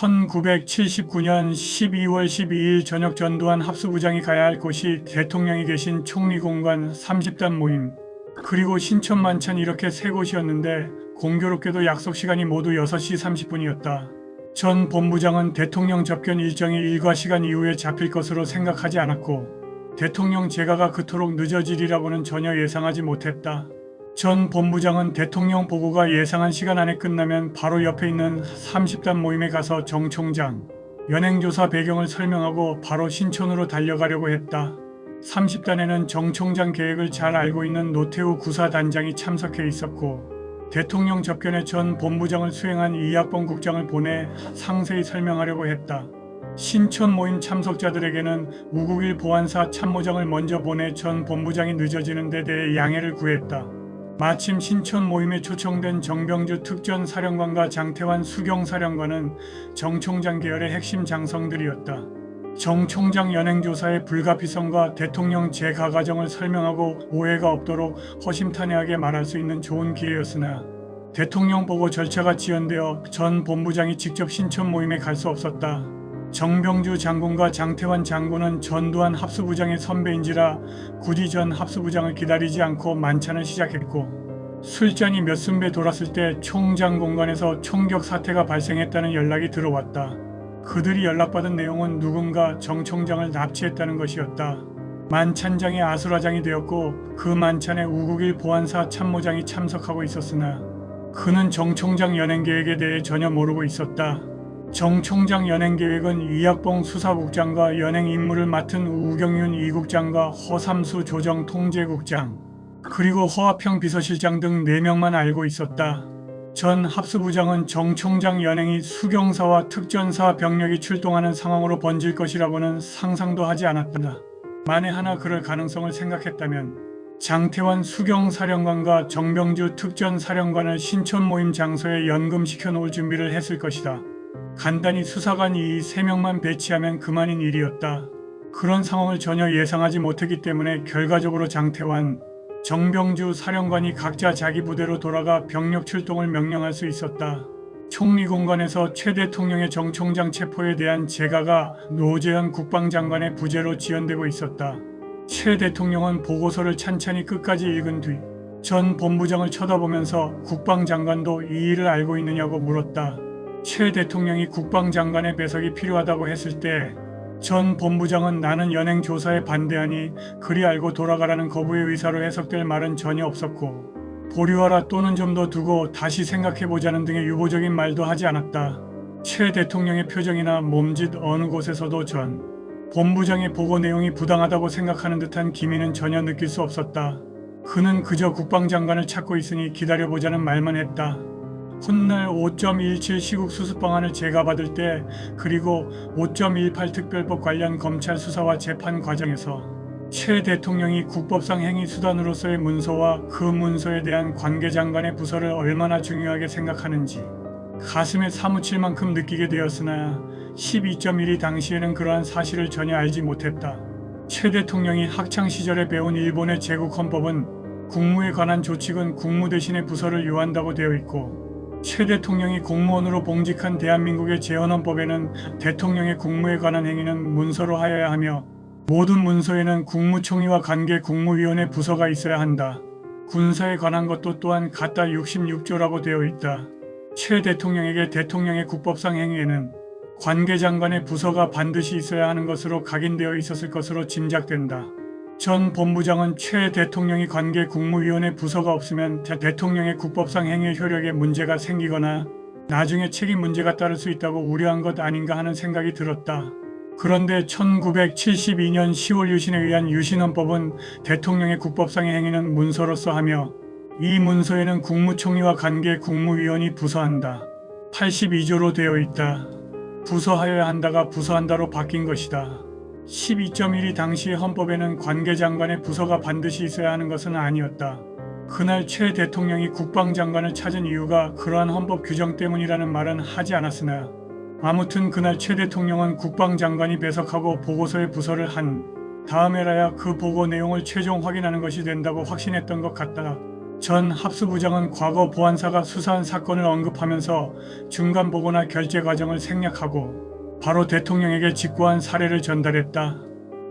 1979년 12월 12일 저녁 전두환 합수부장이 가야 할 곳이 대통령이 계신 총리공관 30단 모임 그리고 신천만찬 이렇게 세 곳이었는데 공교롭게도 약속 시간이 모두 6시 30분이었다. 전 본부장은 대통령 접견 일정이 일과 시간 이후에 잡힐 것으로 생각하지 않았고 대통령 제가가 그토록 늦어지리라고는 전혀 예상하지 못했다. 전 본부장은 대통령 보고가 예상한 시간 안에 끝나면 바로 옆에 있는 30단 모임에 가서 정 총장, 연행조사 배경을 설명하고 바로 신촌으로 달려가려고 했다. 30단에는 정 총장 계획을 잘 알고 있는 노태우 구사단장이 참석해 있었고 대통령 접견에 전 본부장을 수행한 이학범 국장을 보내 상세히 설명하려고 했다. 신촌 모임 참석자들에게는 우국일 보안사 참모장을 먼저 보내 전 본부장이 늦어지는 데 대해 양해를 구했다. 마침 신촌 모임에 초청된 정병주 특전사령관과 장태환 수경사령관은 정 총장 계열의 핵심 장성들이었다. 정 총장 연행조사의 불가피성과 대통령 재가 과정을 설명하고 오해가 없도록 허심탄회하게 말할 수 있는 좋은 기회였으나 대통령 보고 절차가 지연되어 전 본부장이 직접 신촌 모임에 갈 수 없었다. 정병주 장군과 장태환 장군은 전두환 합수부장의 선배인지라 굳이 전 합수부장을 기다리지 않고 만찬을 시작했고 술잔이 몇 순 배 돌았을 때 총장 공간에서 총격 사태가 발생했다는 연락이 들어왔다. 그들이 연락받은 내용은 누군가 정 총장을 납치했다는 것이었다. 만찬장이 아수라장이 되었고 그 만찬에 우국일 보안사 참모장이 참석하고 있었으나 그는 정 총장 연행 계획에 대해 전혀 모르고 있었다. 정 총장 연행 계획은 이학봉 수사국장과 연행 임무를 맡은 우경윤 이국장과 허삼수 조정 통제국장 그리고 허화평 비서실장 등 4명만 알고 있었다. 전 합수부장은 정 총장 연행이 수경사와 특전사 병력이 출동하는 상황으로 번질 것이라고는 상상도 하지 않았다. 만에 하나 그럴 가능성을 생각했다면 장태환 수경사령관과 정병주 특전사령관을 신촌 모임 장소에 연금시켜 놓을 준비를 했을 것이다. 간단히 수사관 이 세 명만 배치하면 그만인 일이었다. 그런 상황을 전혀 예상하지 못했기 때문에 결과적으로 장태환, 정병주 사령관이 각자 자기 부대로 돌아가 병력 출동을 명령할 수 있었다. 총리 공간에서 최 대통령의 정 총장 체포에 대한 재가가 노재현 국방장관의 부재로 지연되고 있었다. 최 대통령은 보고서를 찬찬히 끝까지 읽은 뒤 전 본부장을 쳐다보면서 국방장관도 이 일을 알고 있느냐고 물었다. 최 대통령이 국방장관의 배석이 필요하다고 했을 때 전 본부장은 나는 연행 조사에 반대하니 그리 알고 돌아가라는 거부의 의사로 해석될 말은 전혀 없었고 보류하라 또는 좀 더 두고 다시 생각해보자는 등의 유보적인 말도 하지 않았다. 최 대통령의 표정이나 몸짓 어느 곳에서도 전 본부장의 보고 내용이 부당하다고 생각하는 듯한 기미는 전혀 느낄 수 없었다. 그는 그저 국방장관을 찾고 있으니 기다려보자는 말만 했다. 훗날 5.17 시국 수습 방안을 제가 받을 때 그리고 5.18 특별법 관련 검찰 수사와 재판 과정에서 최 대통령이 국법상 행위 수단으로서의 문서와 그 문서에 대한 관계 장관의 부서를 얼마나 중요하게 생각하는지 가슴에 사무칠 만큼 느끼게 되었으나 12.1이 당시에는 그러한 사실을 전혀 알지 못했다. 최 대통령이 학창 시절에 배운 일본의 제국 헌법은 국무에 관한 조칙은 국무 대신에 부서를 요한다고 되어 있고 최 대통령이 공무원으로 봉직한 대한민국의 재헌헌법에는 대통령의 국무에 관한 행위는 문서로 하여야 하며 모든 문서에는 국무총리와 관계 국무위원회 부서가 있어야 한다. 군사에 관한 것도 또한 갖다 66조라고 되어 있다. 최 대통령에게 대통령의 국법상 행위에는 관계장관의 부서가 반드시 있어야 하는 것으로 각인되어 있었을 것으로 짐작된다. 전 본부장은 최 대통령이 관계 국무위원회 부서가 없으면 대- 대통령의 국법상 행위 효력에 문제가 생기거나 나중에 책임 문제가 따를 수 있다고 우려한 것 아닌가 하는 생각이 들었다. 그런데 1972년 10월 유신에 의한 유신헌법은 대통령의 국법상의 행위는 문서로서 하며 이 문서에는 국무총리와 관계 국무위원이 부서한다. 82조로 되어 있다. 부서하여야 한다가 부서한다로 바뀐 것이다. 12.1이 당시 헌법에는 관계장관의 부서가 반드시 있어야 하는 것은 아니었다. 그날 최 대통령이 국방장관을 찾은 이유가 그러한 헌법 규정 때문이라는 말은 하지 않았으나 아무튼 그날 최 대통령은 국방장관이 배석하고 보고서에 부서를 한 다음에라야 그 보고 내용을 최종 확인하는 것이 된다고 확신했던 것 같다. 전 합수부장은 과거 보안사가 수사한 사건을 언급하면서 중간 보고나 결제 과정을 생략하고 바로 대통령에게 직구한 사례를 전달했다.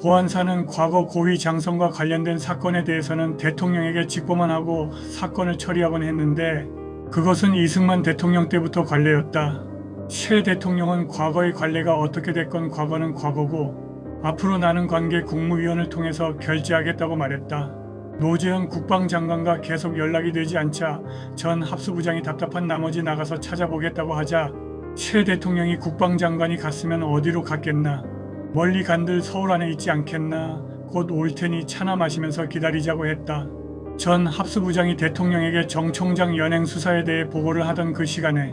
보안사는 과거 고위 장성과 관련된 사건에 대해서는 대통령에게 직보만 하고 사건을 처리하곤 했는데 그것은 이승만 대통령 때부터 관례였다. 최 대통령은 과거의 관례가 어떻게 됐건 과거는 과거고 앞으로 나는 관계 국무위원을 통해서 결제하겠다고 말했다. 노재현 국방장관과 계속 연락이 되지 않자 전 합수부장이 답답한 나머지 나가서 찾아보겠다고 하자 최 대통령이 국방장관이 갔으면 어디로 갔겠나 멀리 간들 서울 안에 있지 않겠나 곧 올 테니 차나 마시면서 기다리자고 했다. 전 합수부장이 대통령에게 정 총장 연행 수사에 대해 보고를 하던 그 시간에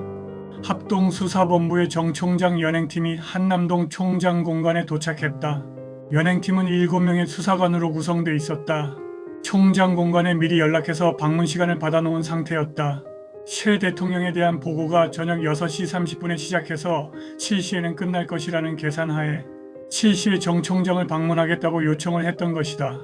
합동수사본부의 정 총장 연행팀이 한남동 총장 공간에 도착했다. 연행팀은 7명의 수사관으로 구성돼 있었다. 총장 공간에 미리 연락해서 방문 시간을 받아놓은 상태였다. 최 대통령에 대한 보고가 저녁 6시 30분에 시작해서 7시에는 끝날 것이라는 계산하에 7시에 정 총장을 방문하겠다고 요청을 했던 것이다.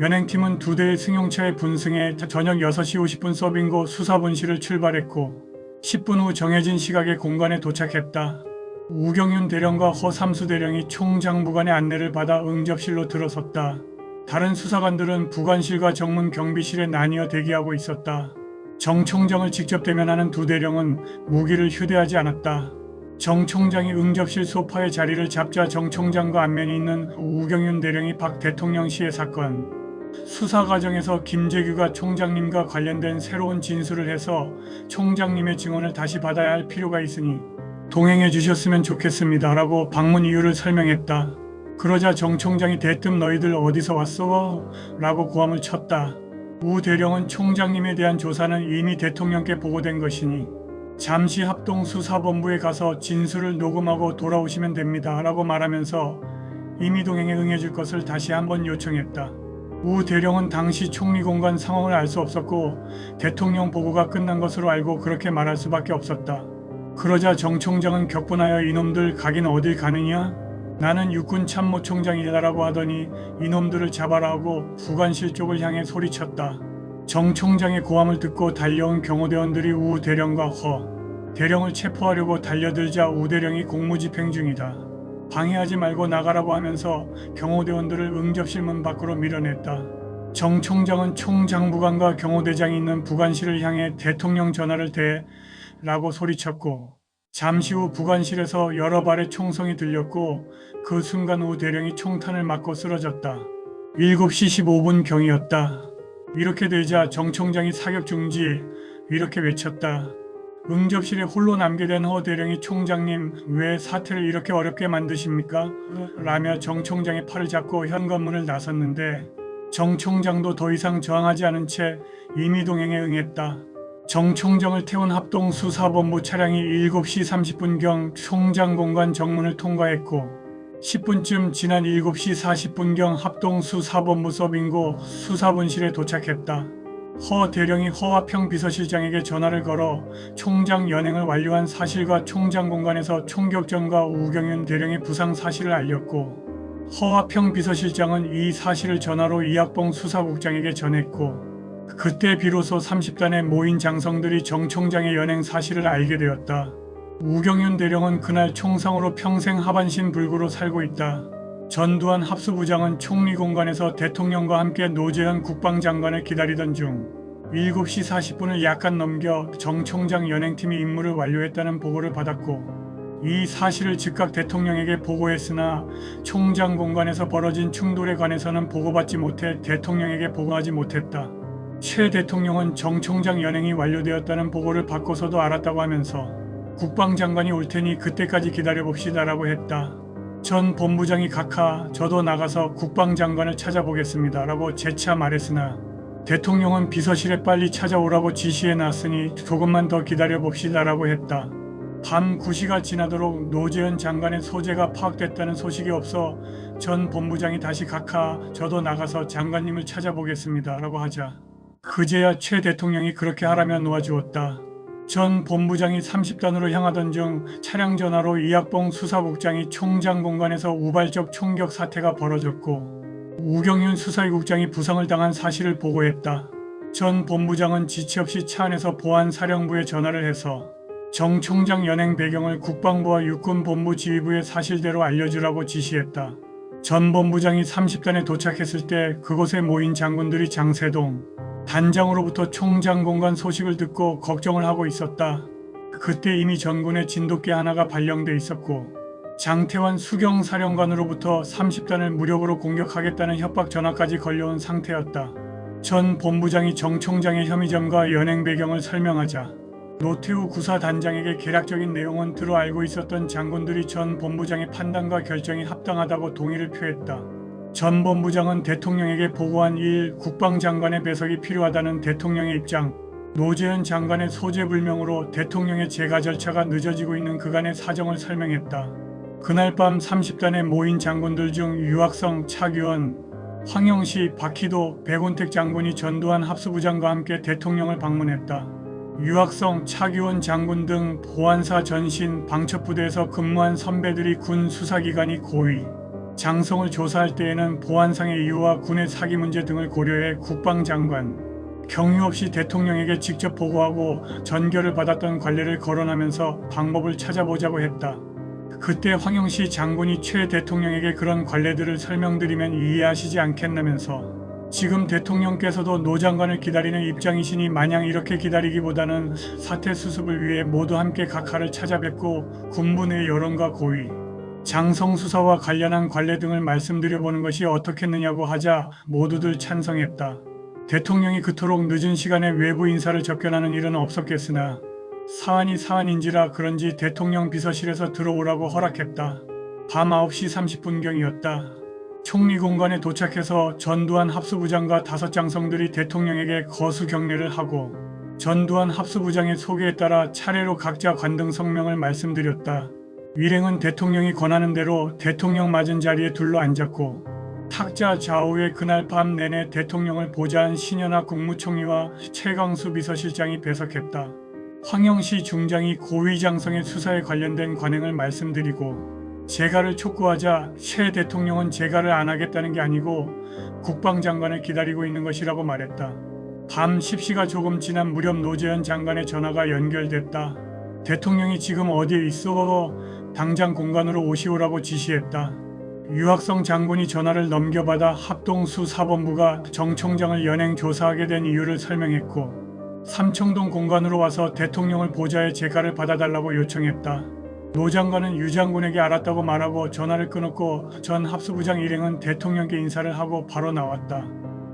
연행팀은 두 대의 승용차에 분승해 저녁 6시 50분 서빙고 수사본실을 출발했고 10분 후 정해진 시각에 공간에 도착했다. 우경윤 대령과 허삼수 대령이 총장부관의 안내를 받아 응접실로 들어섰다. 다른 수사관들은 부관실과 정문 경비실에 나뉘어 대기하고 있었다. 정 총장을 직접 대면하는 두 대령은 무기를 휴대하지 않았다. 정 총장이 응접실 소파에 자리를 잡자 정 총장과 안면이 있는 우경윤 대령이 박 대통령 시의 사건, 수사 과정에서 김재규가 총장님과 관련된 새로운 진술을 해서 총장님의 증언을 다시 받아야 할 필요가 있으니 동행해 주셨으면 좋겠습니다. 라고 방문 이유를 설명했다. 그러자 정 총장이 대뜸 너희들 어디서 왔어? 라고 고함을 쳤다. 우 대령은 총장님에 대한 조사는 이미 대통령께 보고된 것이니 잠시 합동수사본부에 가서 진술을 녹음하고 돌아오시면 됩니다. 라고 말하면서 이미 동행에 응해줄 것을 다시 한번 요청했다. 우 대령은 당시 총리 공간 상황을 알 수 없었고 대통령 보고가 끝난 것으로 알고 그렇게 말할 수밖에 없었다. 그러자 정 총장은 격분하여 이놈들 가긴 어딜 가느냐? 나는 육군 참모총장이다라고 하더니 이놈들을 잡아라 하고 부관실 쪽을 향해 소리쳤다. 정 총장의 고함을 듣고 달려온 경호대원들이 우 대령과 허 대령을 체포하려고 달려들자 우 대령이 공무집행 중이다. 방해하지 말고 나가라고 하면서 경호대원들을 응접실 문 밖으로 밀어냈다. 정 총장은 총장부관과 경호대장이 있는 부관실을 향해 대통령 전화를 대 라고 소리쳤고 잠시 후 부관실에서 여러 발의 총성이 들렸고 그 순간 우 대령이 총탄을 맞고 쓰러졌다. 7시 15분 경이었다. 이렇게 되자 정 총장이 사격 중지 이렇게 외쳤다. 응접실에 홀로 남게 된 허 대령이 총장님 왜 사태를 이렇게 어렵게 만드십니까? 라며 정 총장의 팔을 잡고 현관문을 나섰는데 정 총장도 더 이상 저항하지 않은 채 이미 동행에 응했다. 정 총장을 태운 합동수사본부 차량이 7시 30분경 총장 공간 정문을 통과했고 10분쯤 지난 7시 40분경 합동수사본부 서빙고 수사본실에 도착했다. 허 대령이 허화평 비서실장에게 전화를 걸어 총장 연행을 완료한 사실과 총장 공간에서 총격전과 우경윤 대령의 부상 사실을 알렸고 허화평 비서실장은 이 사실을 전화로 이학봉 수사국장에게 전했고 그때 비로소 30단에 모인 장성들이 정 총장의 연행 사실을 알게 되었다. 우경윤 대령은 그날 총상으로 평생 하반신 불구로 살고 있다. 전두환 합수부장은 총리 공간에서 대통령과 함께 노재현 국방장관을 기다리던 중 7시 40분을 약간 넘겨 정 총장 연행팀이 임무를 완료했다는 보고를 받았고 이 사실을 즉각 대통령에게 보고했으나 총장 공간에서 벌어진 충돌에 관해서는 보고받지 못해 대통령에게 보고하지 못했다. 최 대통령은 정 총장 연행이 완료되었다는 보고를 받고서도 알았다고 하면서 국방장관이 올 테니 그때까지 기다려봅시다라고 했다. 전 본부장이 각하 저도 나가서 국방장관을 찾아보겠습니다 라고 재차 말했으나 대통령은 비서실에 빨리 찾아오라고 지시해 놨으니 조금만 더 기다려봅시다 라고 했다. 밤 9시가 지나도록 노재현 장관의 소재가 파악됐다는 소식이 없어 전 본부장이 다시 각하 저도 나가서 장관님을 찾아보겠습니다 라고 하자 그제야 최 대통령이 그렇게 하라며 놓아주었다. 전 본부장이 30단으로 향하던 중 차량 전화로 이학봉 수사국장이 총장 공간에서 우발적 총격 사태가 벌어졌고 우경윤 수사위국장이 부상을 당한 사실을 보고했다. 전 본부장은 지체 없이 차 안에서 보안사령부에 전화를 해서 정 총장 연행 배경을 국방부와 육군본부 지휘부에 사실대로 알려주라고 지시했다. 전 본부장이 30단에 도착했을 때 그곳에 모인 장군들이 장세동 단장으로부터 총장 공간 소식을 듣고 걱정을 하고 있었다. 그때 이미 전군에 진돗개 하나가 발령돼 있었고 장태환 수경사령관으로부터 30단을 무력으로 공격하겠다는 협박 전화까지 걸려온 상태였다. 전 본부장이 정 총장의 혐의점과 연행 배경을 설명하자 노태우 구사단장에게 개략적인 내용은 들어 알고 있었던 장군들이 전 본부장의 판단과 결정이 합당하다고 동의를 표했다. 전 본부장은 대통령에게 보고한 이일 국방장관의 배석이 필요하다는 대통령의 입장, 노재현 장관의 소재불명으로 대통령의 재가 절차가 늦어지고 있는 그간의 사정을 설명했다. 그날 밤 30단에 모인 장군들 중 유학성, 차규원, 황영시, 박희도, 백운택 장군이 전두환 합수부장과 함께 대통령을 방문했다. 유학성, 차규원 장군 등 보안사 전신 방첩부대에서 근무한 선배들이 군 수사기관이 고위, 장성을 조사할 때에는 보안상의 이유와 군의 사기 문제 등을 고려해 국방장관, 경유 없이 대통령에게 직접 보고하고 전결을 받았던 관례를 거론하면서 방법을 찾아보자고 했다. 그때 황영시 장군이 최 대통령에게 그런 관례들을 설명드리면 이해하시지 않겠나면서 지금 대통령께서도 노 장관을 기다리는 입장이시니 마냥 이렇게 기다리기보다는 사태 수습을 위해 모두 함께 각하를 찾아뵙고 군부 내 여론과 고위, 장성 수사와 관련한 관례 등을 말씀드려보는 것이 어떻겠느냐고 하자 모두들 찬성했다. 대통령이 그토록 늦은 시간에 외부 인사를 접견하는 일은 없었겠으나 사안이 사안인지라 그런지 대통령 비서실에서 들어오라고 허락했다. 밤 9시 30분경이었다. 총리 공관에 도착해서 전두환 합수부장과 다섯 장성들이 대통령에게 거수 경례를 하고 전두환 합수부장의 소개에 따라 차례로 각자 관등 성명을 말씀드렸다. 위랭은 대통령이 권하는 대로 대통령 맞은 자리에 둘러 앉았고 탁자 좌우에 그날 밤 내내 대통령을 보좌한 신현아 국무총리와 최강수 비서실장이 배석했다. 황영시 중장이 고위장성의 수사에 관련된 관행을 말씀드리고 재가를 촉구하자 최 대통령은 재가를 안 하겠다는 게 아니고 국방장관을 기다리고 있는 것이라고 말했다. 밤 10시가 조금 지난 무렵 노재현 장관의 전화가 연결됐다. 대통령이 지금 어디에 있어? 당장 공간으로 오시오라고 지시했다. 유학성 장군이 전화를 넘겨받아 합동수 사본부가 정 총장을 연행 조사하게 된 이유를 설명했고 삼청동 공간으로 와서 대통령을 보좌의 재가를 받아달라고 요청했다. 노 장관은 유 장군에게 알았다고 말하고 전화를 끊었고 전 합수부장 일행은 대통령께 인사를 하고 바로 나왔다.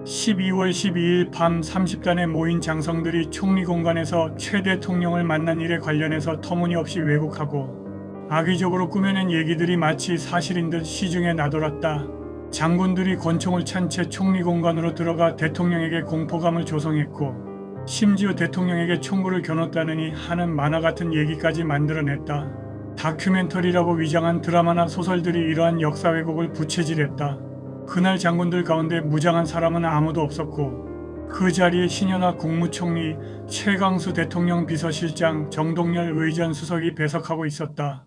12월 12일 밤 30단에 모인 장성들이 총리 공간에서 최 대통령을 만난 일에 관련해서 터무니없이 왜곡하고 악의적으로 꾸며낸 얘기들이 마치 사실인 듯 시중에 나돌았다. 장군들이 권총을 찬 채 총리 공간으로 들어가 대통령에게 공포감을 조성했고 심지어 대통령에게 총구를 겨눴다느니 하는 만화 같은 얘기까지 만들어냈다. 다큐멘터리라고 위장한 드라마나 소설들이 이러한 역사 왜곡을 부채질했다. 그날 장군들 가운데 무장한 사람은 아무도 없었고 그 자리에 신현아 국무총리, 최강수 대통령 비서실장, 정동열 의전 수석이 배석하고 있었다.